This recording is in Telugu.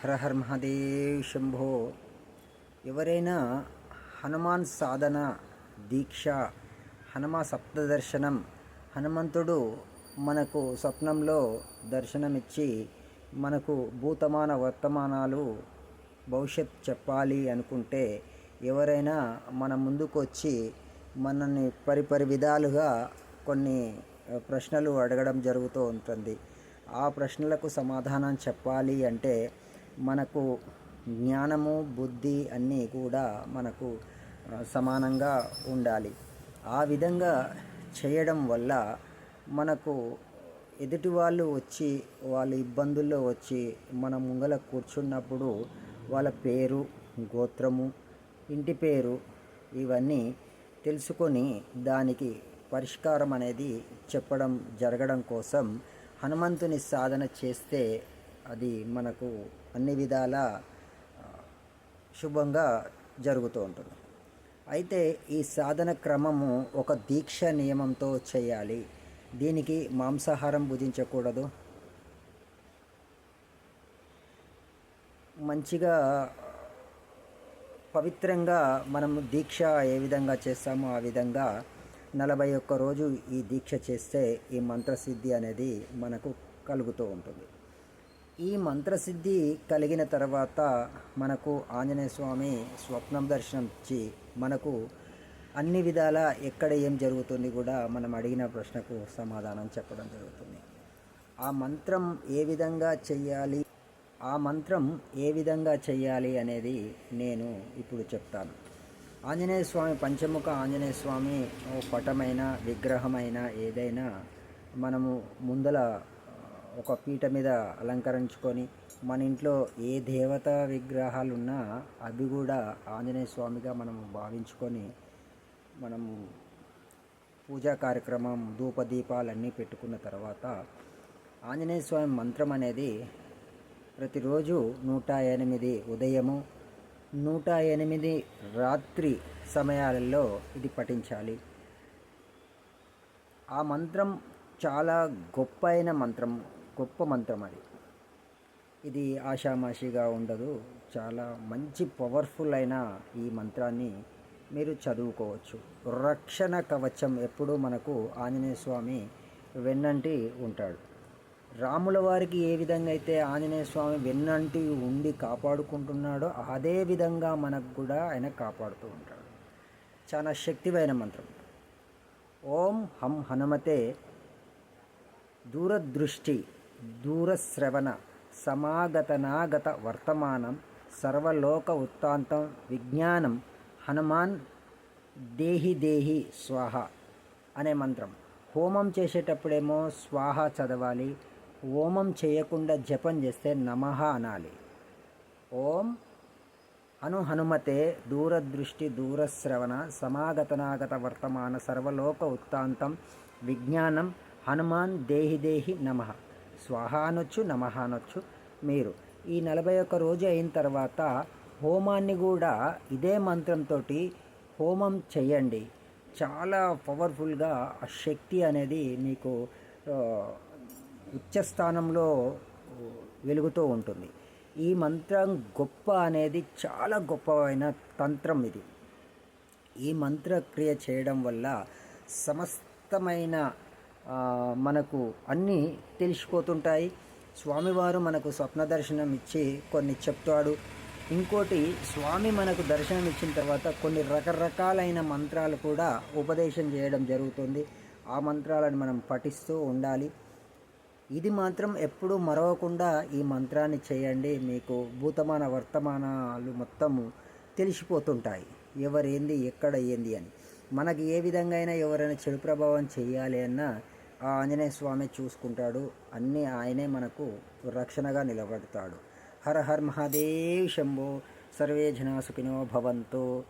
హర హర్ మహాదేవ్ శంభో. ఎవరైనా హనుమాన్ సాధన దీక్ష హనుమ సప్తదర్శనం హనుమంతుడు మనకు స్వప్నంలో దర్శనమిచ్చి మనకు భూతమాన వర్తమానాలు భవిష్యత్ చెప్పాలి అనుకుంటే ఎవరైనా మన ముందుకు వచ్చి మనల్ని పరిపరి విధాలుగా కొన్ని ప్రశ్నలు అడగడం జరుగుతూ ఉంటుంది. ఆ ప్రశ్నలకు సమాధానం చెప్పాలి అంటే మనకు జ్ఞానము బుద్ధి అన్నీ కూడా మనకు సమానంగా ఉండాలి. ఆ విధంగా చేయడం వల్ల మనకు ఎదుటి వాళ్ళు వచ్చి వాళ్ళ ఇబ్బందుల్లో వచ్చి మన ముంగల కూర్చున్నప్పుడు వాళ్ళ పేరు గోత్రము ఇంటి పేరు ఇవన్నీ తెలుసుకొని దానికి పరిష్కారం అనేది చెప్పడం జరగడం కోసం హనుమంతుని సాధన చేస్తే అది మనకు అన్ని విధాల శుభంగా జరుగుతూ ఉంటుంది. అయితే ఈ సాధన క్రమము ఒక దీక్ష నియమంతో చేయాలి. దీనికి మాంసాహారం భుజించకూడదు. మంచిగా పవిత్రంగా మనం దీక్ష ఏ విధంగా చేస్తామో ఆ విధంగా నలభై ఒక్క రోజు ఈ దీక్ష చేస్తే ఈ మంత్రసిద్ధి అనేది మనకు కలుగుతూ ఉంటుంది. ఈ మంత్రసిద్ధి కలిగిన తర్వాత మనకు ఆంజనేయ స్వామి స్వప్నం దర్శనం ఇచ్చి మనకు అన్ని విధాల ఎక్కడ ఏం జరుగుతుంది కూడా మనం అడిగిన ప్రశ్నకు సమాధానం చెప్పడం జరుగుతుంది. ఆ మంత్రం ఏ విధంగా చెయ్యాలి? ఆ మంత్రం ఏ విధంగా చెయ్యాలి అనేది నేను ఇప్పుడు చెప్తాను. ఆంజనేయ స్వామి పంచముఖ ఆంజనేయ స్వామి ఓ పటమైన విగ్రహమైన ఏదైనా మనము ముందల ఒక పీట మీద అలంకరించుకొని మన ఇంట్లో ఏ దేవత విగ్రహాలు ఉన్నా అవి కూడా ఆంజనేయ స్వామిగా మనము భావించుకొని మనము పూజా కార్యక్రమం ధూపదీపాలన్నీ పెట్టుకున్న తర్వాత ఆంజనేయ స్వామి మంత్రం అనేది ప్రతిరోజు నూట ఎనిమిది ఉదయము నూట ఎనిమిది రాత్రి సమయాలలో ఇది పఠించాలి. ఆ మంత్రం చాలా గొప్ప అయిన మంత్రం. గొప్ప మంత్రం అది. ఇది ఆషామాషిగా ఉండదు. చాలా మంచి పవర్ఫుల్ అయిన ఈ మంత్రాన్ని మీరు చదువుకోవచ్చు. రక్షణ కవచం ఎప్పుడూ మనకు ఆంజనేయ స్వామి వెన్నంటి ఉంటాడు. రాముల వారికి ఏ విధంగా అయితే ఆంజనేయ స్వామి వెన్నంటి ఉండి కాపాడుకుంటున్నాడో అదే విధంగా మనకు కూడా ఆయన కాపాడుతూ ఉంటాడు. చాలా శక్తివైన మంత్రం. ఓం హం హనుమతే. దూరదృష్టి. దూరశ్రవణ సమాగతనాగత వర్తమానం సర్వలోక ఉత్తాంతం విజ్ఞానం హనుమాన్ దేహి దేహి స్వాహ అనే మంత్రం. హోమం చేసేటప్పుడేమో స్వాహ చదవాలి హోమం చేయకుండా జపం చేస్తే నమః అనాలి. ఓం అను హనుమతే దూరదృష్టి దూరశ్రవణ సమాగతనాగత వర్తమాన సర్వలోక ఉత్తాంతం విజ్ఞానం హనుమాన్ దేహి దేహి నమః. స్వాహ అనొచ్చు నమ అనొచ్చు మీరు ఈ నలభై ఒక్క రోజు అయిన తర్వాత హోమాన్ని కూడా ఇదే మంత్రంతో హోమం చేయండి చాలా పవర్ఫుల్గా ఆ శక్తి అనేది మీకు ఉచ్చస్థానంలో వెలుగుతూ ఉంటుంది. ఈ మంత్రం గొప్ప అనేది చాలా గొప్పమైన తంత్రం ఇది. ఈ మంత్రక్రియ చేయడం వల్ల సమస్తమైన మనకు అన్నీ తెలిసిపోతుంటాయి. స్వామివారు మనకు స్వప్న దర్శనం ఇచ్చి కొన్ని చెప్తాడు. ఇంకోటి స్వామి మనకు దర్శనం ఇచ్చిన తర్వాత కొన్ని రకరకాలైన మంత్రాలు కూడా ఉపదేశం చేయడం జరుగుతుంది. ఆ మంత్రాలను మనం పఠిస్తూ ఉండాలి. ఇది మాత్రం ఎప్పుడూ మరవకుండా ఈ మంత్రాన్ని చేయండి. మీకు భూతమాన వర్తమానాలు మొత్తము తెలిసిపోతుంటాయి. ఎవరేంది ఎక్కడ ఏంది అని. మనకి ఏ విధంగా అయినా ఎవరైనా చెడు ప్రభావం చేయాలి అన్నా ఆ ఆంజనేయ స్వామి చూసుకుంటాడు. అన్నీ ఆయనే మనకు రక్షణగా నిలబడతాడు. హర హర్ మహాదేవ్ శంభో. సర్వే జనా సుఖినో భవంతు.